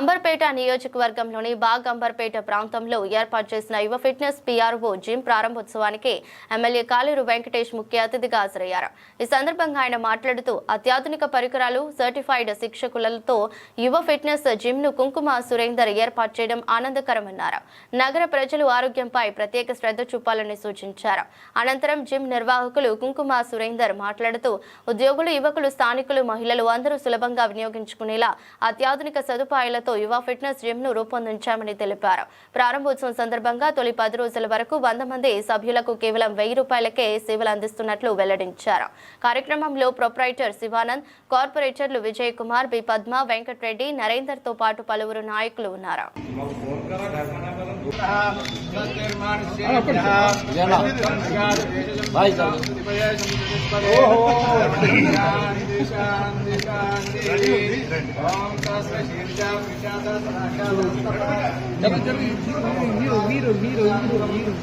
అంబర్పేట నియోజకవర్గంలోని బాగ్ అంబర్పేట ప్రాంతంలో ఏర్పాటు చేసిన యువ ఫిట్నెస్ పిఆర్ఓ జిమ్ ప్రారంభోత్సవానికి ఎమ్మెల్యే కాలేరు వెంకటేష్ ముఖ్య అతిథిగా హాజరయ్యారు. ఈ సందర్భంగా ఆయన మాట్లాడుతూ అత్యాధునిక పరికరాలు సర్టిఫైడ్ శిక్షకులతో యువ ఫిట్నెస్ జిమ్ను కుంకుమ సురేందర్ ఏర్పాటు చేయడం ఆనందకరమన్నారు. నగర ప్రజలు ఆరోగ్యంపై ప్రత్యేక శ్రద్ధ చూపాలని సూచించారు. అనంతరం జిమ్ నిర్వాహకులు కుంకుమ సురేందర్ మాట్లాడుతూ ఉద్యోగులు యువకులు స్థానికులు మహిళలు అందరూ సులభంగా వినియోగించుకునేలా అత్యాధునిక సదుపాయాలతో యువ ఫిట్నెస్ జిమ్ను రూపొందించామని తెలిపారు. ప్రారంభోత్సవం సందర్భంగా తొలి పది రోజుల వరకు వంద మంది సభ్యులకు కేవలం వెయ్యి రూపాయలకే సేవలు అందిస్తున్నట్లు వెల్లడించారు. కార్యక్రమంలో ప్రొప్రైటర్ శివానంద్ కార్పొరేటర్లు విజయ్ కుమార్ బి పద్మ వెంకటరెడ్డి నరేందర్తో పాటు పలువురు నాయకులు ఉన్నారు. మీరు మీరు మీరు మీరు మీరు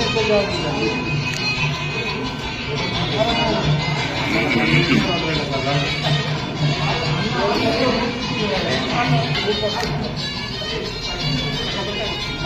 ఎప్పుడు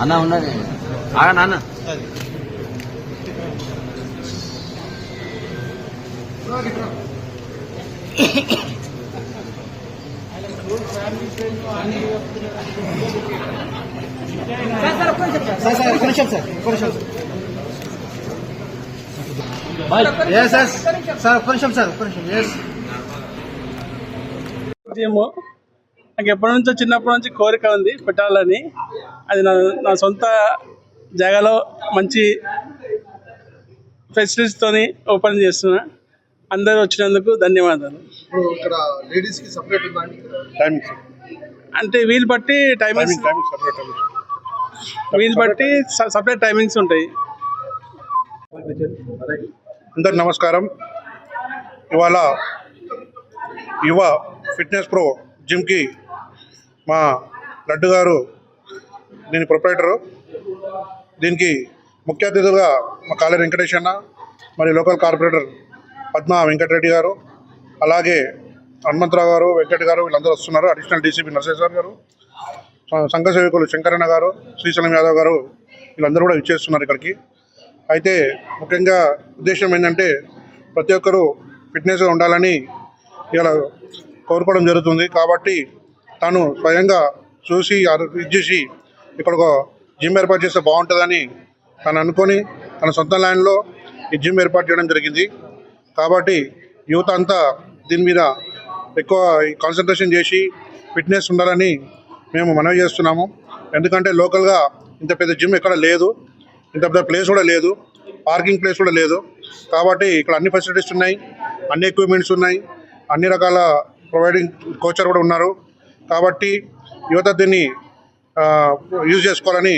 అన్న ఉన్నది ఆగా నాన్న ఎస్ ఎస్ సార్ నిమిషం సార్ నిమిషం ఎస్ ఏమో. నాకు ఎప్పటి నుంచో చిన్నప్పటి నుంచి కోరిక ఉంది పెట్టాలని. అది నా నా సొంత జాగాలో మంచి ఫెసిలిటీస్తోని ఓపెన్ చేస్తున్నా. అందరూ వచ్చినందుకు ధన్యవాదాలు. అంటే వీలు బట్టి టైమింగ్స్ వీలు బట్టి సపరేట్ టైమింగ్స్ ఉంటాయి. అందరు నమస్కారం. ఇవాళ యువ ఫిట్నెస్ ప్రో జిమ్కి మా లడ్డు గారు దీని ప్రొపరేటరు దీనికి ముఖ్య అతిథులుగా మా కాలే వెంకటేష్ అన్న మరి లోకల్ కార్పొరేటర్ పద్మ వెంకటరెడ్డి గారు అలాగే హనుమంతరావు గారు వెంకట్ గారు వీళ్ళందరూ వస్తున్నారు. అడిషనల్ డీసీపీ నరసేశ్వర్ గారు సంఘ సేవకులు శంకరన్న గారు శ్రీశైలం యాదవ్ గారు వీళ్ళందరూ కూడా ఇచ్చేస్తున్నారు ఇక్కడికి. అయితే ముఖ్యంగా ఉద్దేశం ఏంటంటే ప్రతి ఒక్కరూ ఫిట్నెస్గా ఉండాలని ఇలా కోరుకోవడం జరుగుతుంది. కాబట్టి తాను స్వయంగా చూసి ఇది చేసి ఇక్కడ ఒక జిమ్ ఏర్పాటు చేస్తే బాగుంటుందని తను అనుకొని తన సొంత ల్యాండ్లో ఈ జిమ్ ఏర్పాటు చేయడం జరిగింది. కాబట్టి యువత అంతా దీని మీద ఎక్కువ కాన్సన్ట్రేషన్ చేసి ఫిట్నెస్ ఉండాలని మేము మనవి చేస్తున్నాము. ఎందుకంటే లోకల్గా ఇంత పెద్ద జిమ్ ఎక్కడ లేదు. ఇంత పెద్ద ప్లేస్ కూడా లేదు. పార్కింగ్ ప్లేస్ కూడా లేదు. కాబట్టి ఇక్కడ అన్ని ఫెసిలిటీస్ ఉన్నాయి. అన్ని ఎక్విప్మెంట్స్ ఉన్నాయి. అన్ని రకాల ప్రొవైడింగ్ కోచర్ కూడా ఉన్నారు. కాబట్టి యువత దీన్ని యూజ్ చేసుకోవాలని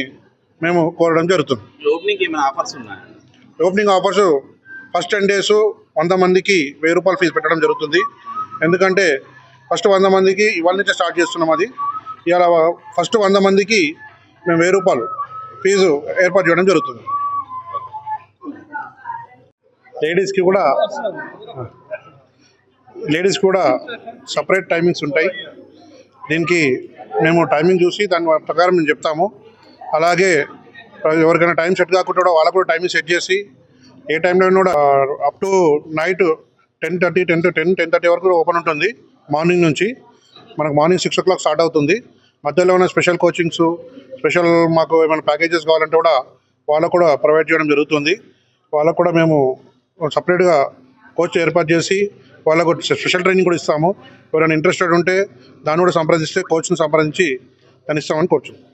మేము కోరడం జరుగుతుంది. ఓపెనింగ్ ఏమైనా ఆఫర్స్ ఉన్నాయి? Opening offers first ten days వంద మందికి వెయ్యి రూపాయలు ఫీజు పెట్టడం జరుగుతుంది. ఎందుకంటే ఫస్ట్ వంద మందికి ఇవాళ నుంచే స్టార్ట్ చేస్తున్నాం అది. ఇవాళ ఫస్ట్ వంద మందికి మేము వెయ్యి రూపాయలు ఫీజు ఏర్పాటు చేయడం జరుగుతుంది. లేడీస్కి కూడా లేడీస్ కూడా సపరేట్ టైమింగ్స్ ఉంటాయి. దీనికి మేము టైమింగ్ చూసి దాని ప్రకారం మేము చెప్తాము. అలాగే ఎవరికైనా టైం సెట్ కాకుండా వాళ్ళకు కూడా టైమింగ్ సెట్ చేసి ఏ టైంలో కూడా up to night ten thirty ten to ten ten thirty వరకు ఓపెన్ ఉంటుంది మార్నింగ్ నుంచి. మనకు morning six o'clock start అవుతుంది. మధ్యలో ఉన్న స్పెషల్ కోచింగ్స్ స్పెషల్ మాకు ఏమైనా ప్యాకేజెస్ కావాలంటే కూడా వాళ్ళకు కూడా ప్రొవైడ్ చేయడం జరుగుతుంది. వాళ్ళకు కూడా మేము సపరేట్గా కోచ్ ఏర్పాటు చేసి వాళ్ళకు స్పెషల్ ట్రైనింగ్ కూడా ఇస్తాము. ఎవరైనా ఇంట్రెస్టెడ్ ఉంటే దాన్ని కూడా సంప్రదిస్తే కోచ్ని సంప్రదించి దాన్ని ఇస్తామని కోరుచున్నాం.